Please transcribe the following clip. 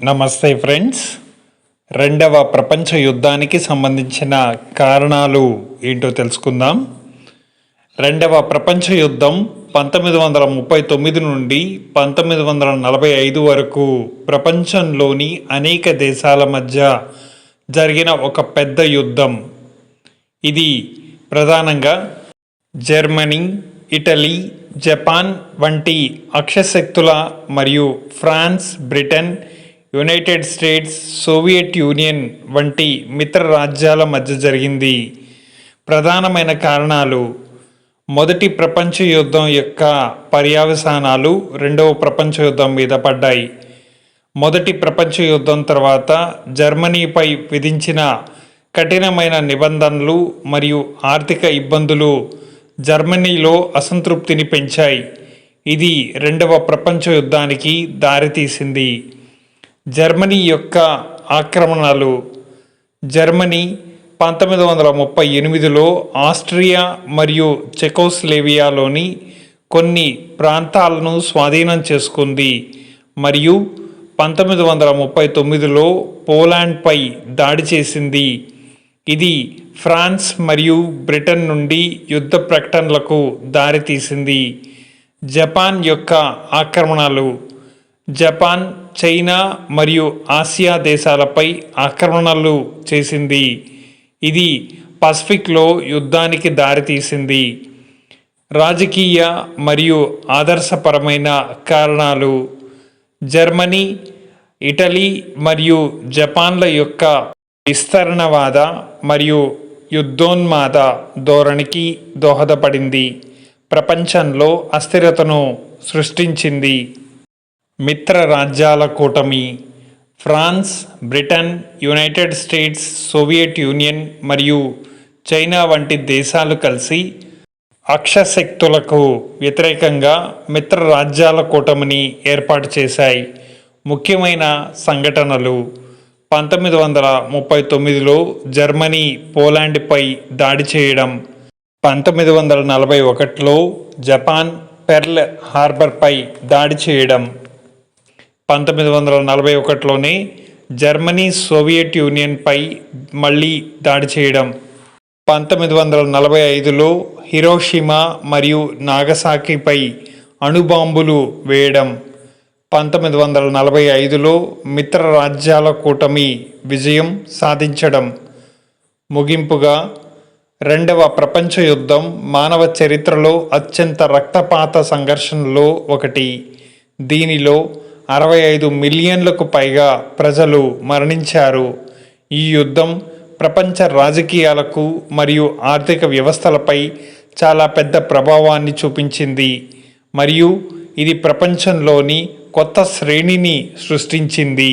నమస్తే ఫ్రెండ్స్. రెండవ ప్రపంచ యుద్ధానికి సంబంధించిన కారణాలు ఏంటో తెలుసుకుందాం. రెండవ ప్రపంచ యుద్ధం పంతొమ్మిది వందల ముప్పై తొమ్మిది నుండి పంతొమ్మిది వందల నలభై ఐదు వరకు ప్రపంచంలోని అనేక దేశాల మధ్య జరిగిన ఒక పెద్ద యుద్ధం. ఇది ప్రధానంగా జర్మనీ ఇటలీ జపాన్ వంటి అక్షశక్తుల మరియు France Britain United States Soviet Union వంటి మిత్ర రాజ్యాల మధ్య జరిగింది. ప్రధానమైన కారణాలు మొదటి ప్రపంచ యుద్ధం యొక్క పర్యవసానాలు రెండవ ప్రపంచ యుద్ధం మీద పడ్డాయి. మొదటి ప్రపంచ యుద్ధం తర్వాత జర్మనీపై విధించిన కఠినమైన నిబంధనలు మరియు ఆర్థిక ఇబ్బందులు జర్మనీలో అసంతృప్తిని పెంచాయి. ఇది రెండవ ప్రపంచ యుద్ధానికి దారితీసింది. జర్మనీ యొక్క ఆక్రమణలు. జర్మనీ పంతొమ్మిది వందల ముప్పై ఎనిమిదిలో ఆస్ట్రియా మరియు చెకోస్లేవియాలోని కొన్ని ప్రాంతాలను స్వాధీనం చేసుకుంది. మరియు పంతొమ్మిది వందల ముప్పై తొమ్మిదిలో పోలాండ్పై దాడి చేసింది. ఇది ఫ్రాన్స్ మరియు బ్రిటన్ నుండి యుద్ధ ప్రకటనలకు దారితీసింది. జపాన్ యొక్క ఆక్రమణలు జపాన్ చైనా మరియు ఆసియా దేశాలపై ఆక్రమణలు చేసింది. ఇది పసిఫిక్లో యుద్ధానికి దారితీసింది. రాజకీయ మరియు ఆదర్శపరమైన కారణాలు జర్మనీ ఇటలీ మరియు జపాన్ల యొక్క విస్తరణవాద మరియు యుద్ధోన్మాద ధోరణికి దోహదపడింది. ప్రపంచంలో అస్థిరతను సృష్టించింది. మిత్ర రాజ్యాల కూటమి France Britain United States Soviet Union మరియు చైనా వంటి దేశాలు కలిసి అక్షశక్తులకు వ్యతిరేకంగా మిత్ర రాజ్యాల కూటమిని ఏర్పాటు చేశాయి. ముఖ్యమైన సంఘటనలు పంతొమ్మిది వందల ముప్పై తొమ్మిదిలో జర్మనీ పోలాండ్పై దాడి చేయడం పంతొమ్మిది వందల నలభై ఒకటిలో జపాన్ పెర్ల్ హార్బర్పై దాడి చేయడం పంతొమ్మిది వందల నలభై ఒకటిలోనే జర్మనీ సోవియట్ యూనియన్పై మళ్ళీ దాడి చేయడం. పంతొమ్మిది వందల నలభై ఐదులో హిరోషిమా మరియు నాగసాకిపై అణుబాంబులు వేయడం. పంతొమ్మిది వందల నలభై ఐదులో మిత్ర రాజ్యాల కూటమి విజయం సాధించడం. ముగింపుగా రెండవ ప్రపంచ యుద్ధం మానవ చరిత్రలో అత్యంత రక్తపాత సంఘర్షణలో ఒకటి. దీనిలో అరవై ఐదు మిలియన్లకు పైగా ప్రజలు మరణించారు. ఈ యుద్ధం ప్రపంచ రాజకీయాలకు మరియు ఆర్థిక వ్యవస్థలపై చాలా పెద్ద ప్రభావాన్ని చూపించింది. మరియు ఇది ప్రపంచంలోని కొత్త శ్రేణిని సృష్టించింది.